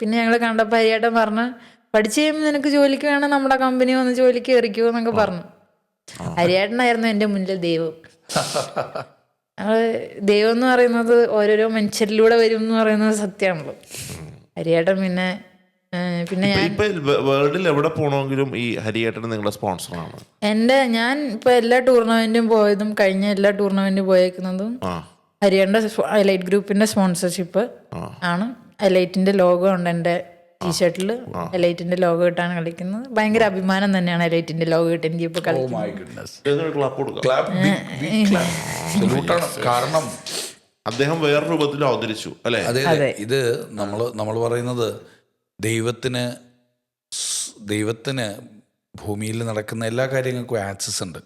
പിന്നെ ഞങ്ങൾ കണ്ടപ്പോൾ അരിയേട്ടൻ പറഞ്ഞ് പഠിച്ചു കഴിയുമ്പോൾ നിനക്ക് ജോലിക്ക് വേണം നമ്മുടെ കമ്പനി വന്ന് ജോലിക്ക് കയറിക്കോ എന്നൊക്കെ പറഞ്ഞു. അരിയേട്ടനായിരുന്നു എന്റെ മുന്നിൽ ദൈവം. ഞങ്ങൾ ദൈവം എന്ന് പറയുന്നത് ഓരോരോ മനുഷ്യരിലൂടെ വരും എന്ന് പറയുന്നത് സത്യമാണല്ലോ. ഹരിയേട്ടൻ പിന്നെ പിന്നെ വേൾഡിൽ എവിടെ പോകണമെങ്കിലും ഈ ഹരിയേട്ടൻ നിങ്ങളുടെ സ്പോൺസറാണ്? എന്റെ ഞാൻ ഇപ്പൊ എല്ലാ ടൂർണമെന്റും പോയതും കഴിഞ്ഞ എല്ലാ ടൂർണമെന്റും പോയേക്കുന്നതും ആ. ലൈറ്റ് ഗ്രൂപ്പിന്റെ സ്പോൺസർഷിപ്പ് ആണ്. എലൈറ്റിന്റെ ലോഗോ ഉണ്ട് എന്റെ ടീഷർട്ടിൽ എലൈറ്റിന്റെ ലോഗോ ഇട്ടാണ് കളിക്കുന്നത്. ഭയങ്കര അഭിമാനം തന്നെയാണ് എലൈറ്റിന്റെ ലോഗോ ഇട്ട് എനിക്ക് ഇപ്പൊ ബിഗ് ക്ലാപ്പ് സല്യൂട്ടാണ് കാരണം അദ്ദേഹം വേറെ രൂപത്തിൽ അവതരിച്ചു അല്ലെ? അതെ ഇത് നമ്മൾ നമ്മൾ പറയുന്നത് ദൈവത്തിന് ദൈവത്തിന് ഭൂമിയിൽ നടക്കുന്ന എല്ലാ കാര്യങ്ങൾക്കും ആക്സസ് ഉണ്ട്.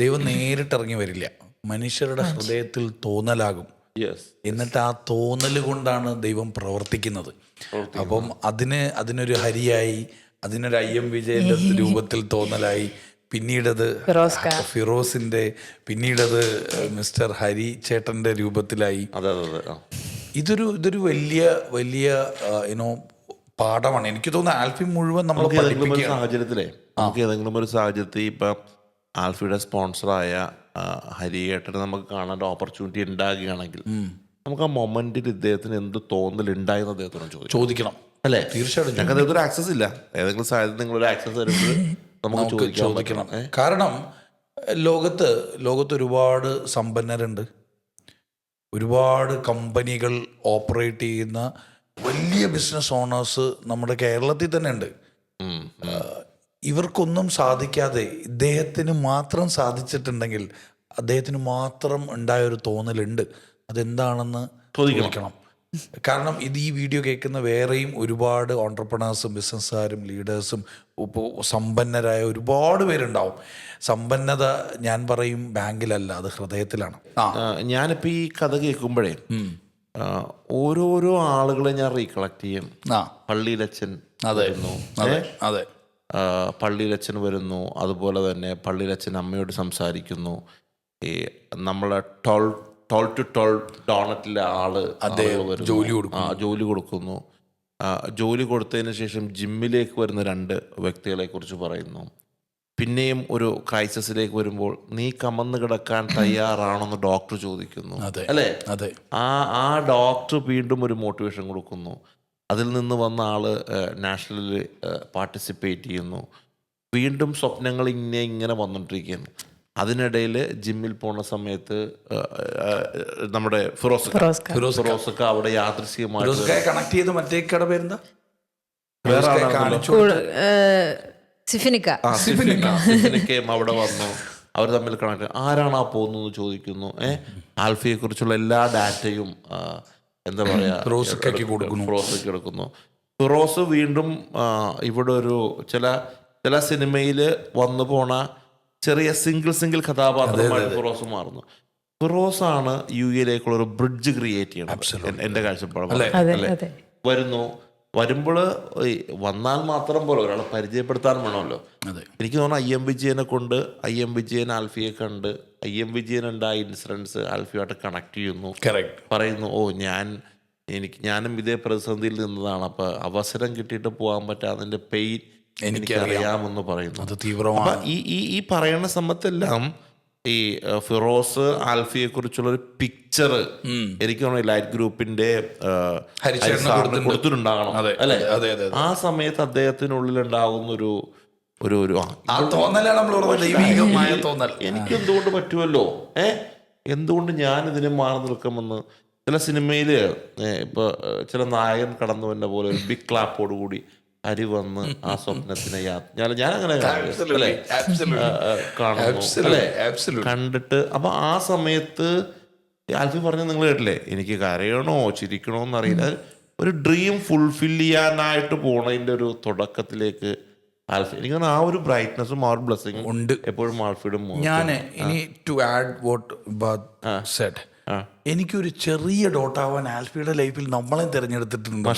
ദൈവം നേരിട്ട് ഇറങ്ങി വരില്ല. മനുഷ്യരുടെ ഹൃദയത്തിൽ തോന്നലാകും. എന്നിട്ട് ആ തോന്നൽ കൊണ്ടാണ് ദൈവം പ്രവർത്തിക്കുന്നത്. അപ്പം അതിന് അതിനൊരു ഹരിയായി അതിനൊരു ഐ എം വിജയന്റെ രൂപത്തിൽ തോന്നലായി. പിന്നീടത്. ഫിറോസിന്റെ പിന്നീടത് മിസ്റ്റർ ഹരി ചേട്ടന്റെ രൂപത്തിലായി. അതെ അതെ അതെ. ഇതൊരു ഇതൊരു വലിയ വലിയ ഇനോ പാഠമാണ്. എനിക്ക് തോന്നുന്നു ആൽഫി മുഴുവൻ നമ്മൾ സാഹചര്യത്തിലെ ഏതെങ്കിലും ഒരു പഠിപ്പിക്കുകയാണ്. സാഹചര്യത്തിലേ നമുക്ക് ഏതെങ്കിലും ഒരു സാഹചര്യത്തിൽ ഇപ്പൊ ആൽഫിയുടെ സ്പോൺസറായ ഹരിയേട്ടനെ നമുക്ക് കാണാൻ ഒരു ഓപ്പർച്യൂണിറ്റി ഉണ്ടാകുകയാണെങ്കിൽ നമുക്ക് ആ മൊമെന്റിൽ ഇദ്ദേഹത്തിന് എന്ത് തോന്നൽ ഉണ്ടായെന്ന് അദ്ദേഹത്തിനോട് ചോദിച്ചു ചോദിക്കണം. അല്ലേ? തീർച്ചയായിട്ടും ഞങ്ങൾക്ക് അദ്ദേഹത്തിന് ആക്സസ് ഇല്ല. ഏതെങ്കിലും സാഹചര്യത്തിൽ നിങ്ങളൊരു ആക്സസ് തരുമ്പോൾ നമുക്ക് ചോദിക്കാൻ ചോദിക്കണം. പറ്റണം. ഏ? കാരണം ലോകത്ത് ലോകത്ത് ഒരുപാട് സമ്പന്നരുണ്ട്. ഒരുപാട് കമ്പനികൾ ഓപ്പറേറ്റ് ചെയ്യുന്ന വലിയ ബിസിനസ് ഓണേഴ്സ് നമ്മുടെ കേരളത്തിൽ തന്നെ ഉണ്ട്. ഇവർക്കൊന്നും സാധിക്കാതെ ഇദ്ദേഹത്തിന് മാത്രം സാധിച്ചിട്ടുണ്ടെങ്കിൽ അദ്ദേഹത്തിന് മാത്രം ഉണ്ടായൊരു തോന്നലുണ്ട്. അതെന്താണെന്ന് ചോദിക്കണം. കാരണം ഇത് ഈ വീഡിയോ കേൾക്കുന്ന വേറെയും ഒരുപാട് ഓണ്ടർപ്രണേഴ്സും ബിസിനസ്സുകാരും ലീഡേഴ്സും ഇപ്പോൾ സമ്പന്നരായ ഒരുപാട് പേരുണ്ടാവും. സമ്പന്നത ഞാൻ പറയും ബാങ്കിലല്ല അത് ഹൃദയത്തിലാണ്. ഞാനിപ്പോൾ ഈ കഥ കേൾക്കുമ്പോഴേ ഓരോരോ ആളുകളെ ഞാൻ റീകളക്ട് ചെയ്യും. പള്ളിയിലച്ഛൻ അതെ. അതെ അതെ. പള്ളിയിലച്ഛൻ വരുന്നു. അതുപോലെ തന്നെ പള്ളിയിലച്ഛൻ അമ്മയോട് സംസാരിക്കുന്നു. ഈ നമ്മളെ ടോൾ ടോൾ ടു ടോൾ ഡോണറ്റിലെ ആൾ. ജോലി ആ ജോലി കൊടുക്കുന്നു. ജോലി കൊടുത്തതിന് ശേഷം ജിമ്മിലേക്ക് വരുന്ന രണ്ട് വ്യക്തികളെ കുറിച്ച് പറയുന്നു. പിന്നെയും ഒരു ക്രൈസിസിലേക്ക് വരുമ്പോൾ നീ കമന്ന് കിടക്കാൻ തയ്യാറാണെന്ന് ഡോക്ടർ ചോദിക്കുന്നു. അല്ലേ? അതെ. ആ ആ ഡോക്ടർ വീണ്ടും ഒരു മോട്ടിവേഷൻ കൊടുക്കുന്നു. അതിൽ നിന്ന് വന്ന ആൾ നാഷണലിൽ പാർട്ടിസിപ്പേറ്റ് ചെയ്യുന്നു. വീണ്ടും സ്വപ്നങ്ങൾ ഇങ്ങനെ ഇങ്ങനെ വന്നുകൊണ്ടിരിക്കുന്നു അതിനിടയിൽ ജിമ്മിൽ പോണ സമയത്ത് നമ്മുടെ ഫിറോസ് ഫിറോസ്ക. ഫിറോസൊക്കെ അവിടെ യാദൃശ്ചികമായിട്ട് ഫിറോസ്കായെ കണക്ട് ചെയ്ത് മറ്റേ കട പേരെന്താ. സിഫിനിക്കയും അവിടെ വന്നു. അവർ തമ്മിൽ കണക്ട് ആരാണ് ആ പോകുന്നത് ചോദിക്കുന്നു. ഏഹ് ആൽഫിയെ കുറിച്ചുള്ള എല്ലാ ഡാറ്റയും എന്താ പറയാ ഫിറോസ്ക്കയ്ക്ക് കൊടുക്കുന്നു. ഫിറോസയ്ക്ക് കൊടുക്കുന്നു ഫിറോസ് വീണ്ടും ഇവിടെ ഒരു ചില ചില സിനിമയിൽ വന്നു പോണ ചെറിയ സിംഗിൾ സിംഗിൾ കഥാപാത്രമായി ഫിറോസ് മാറുന്നു. ഫിറോസ് ആണ് യു എയിലേക്കുള്ള ഒരു ബ്രിഡ്ജ് ക്രിയേറ്റ് ചെയ്യണം എന്റെ കാഴ്ചപ്പാട് അതെ അല്ലേ? അതെ. വരുന്നു. വരുമ്പോൾ വന്നാൽ മാത്രം പോലെ ഒരാളെ പരിചയപ്പെടുത്താൻ വേണമല്ലോ. അതെ. എനിക്ക് തോന്നുന്നു ഐ എം വിജയനെ കൊണ്ട് ഐ എം വിജയൻ ആൽഫിയെ കണ്ട് ഐ എം വിജയൻ ഉണ്ടായ ഇൻസിഡൻസ് ആൽഫിയുമായിട്ട് കണക്ട് ചെയ്യുന്നു. കറക്റ്റ് പറയുന്നു ഓ ഞാൻ എനിക്ക് ഞാനും ഇതേ പ്രതിസന്ധിയിൽ നിന്നതാണ്. അപ്പൊ അവസരം കിട്ടിയിട്ട് പോകാൻ പറ്റാതിന്റെ പെയിൻ എനിക്ക് അറിയാമെന്ന് പറയുന്നു. അത് തീവ്രമാണ്. ഈ ഈ പറയുന്ന സമയത്തെല്ലാം ഈ ഫിറോസ് ആൽഫിയെ കുറിച്ചുള്ള ഒരു പിക്ചർ എനിക്ക് തോന്നുന്നു ലൈറ്റ് ഗ്രൂപ്പിന്റെ. കൊടുത്തിട്ടുണ്ടാകണം. അല്ലെ. ആ സമയത്ത് അദ്ദേഹത്തിനുള്ളിൽ ഉണ്ടാകുന്ന ഒരു ഒരു ഒരു എനിക്ക് എന്തുകൊണ്ട് പറ്റുമല്ലോ? ഏ? എന്തുകൊണ്ട് ഞാൻ ഇതിനെ മാറി നിൽക്കുമെന്ന്? ചില സിനിമയിൽ ഇപ്പൊ ചില നായകൻ കടന്നു വന്ന പോലെ ഒരു ബിഗ് ക്ലാപ്പോട് കൂടി അരി വന്ന് ആ സ്വപ്നത്തിനെ ഞാൻ ഞാൻ അങ്ങനെ കാണുന്നു. കണ്ടിട്ട് അപ്പൊ ആ സമയത്ത് ആൽഫി പറഞ്ഞു നിങ്ങൾ കേട്ടില്ലേ? എനിക്ക് കരയണോ ചിരിക്കണോ എന്നറിയില്ല. ഒരു ഡ്രീം ഫുൾഫിൽ ചെയ്യാനായിട്ട് പോണതിന്റെ ഒരു തുടക്കത്തിലേക്ക് ആൽഫി എനിക്ക് ആ ഒരു ബ്രൈറ്റ്നസും ആ ഒരു ബ്ലെസ്സിങ്ങും ഉണ്ട്. എപ്പോഴും ആൽഫിയുടെ ഞാൻ ഇനി ടു ആഡ് വോട്ട് സെഡ്. എനിക്കൊരു ചെറിയ ഡോട്ടാവാൻ ആൽഫിയുടെ ലൈഫിൽ നമ്മളെ തിരഞ്ഞെടുത്തിട്ടുണ്ട്.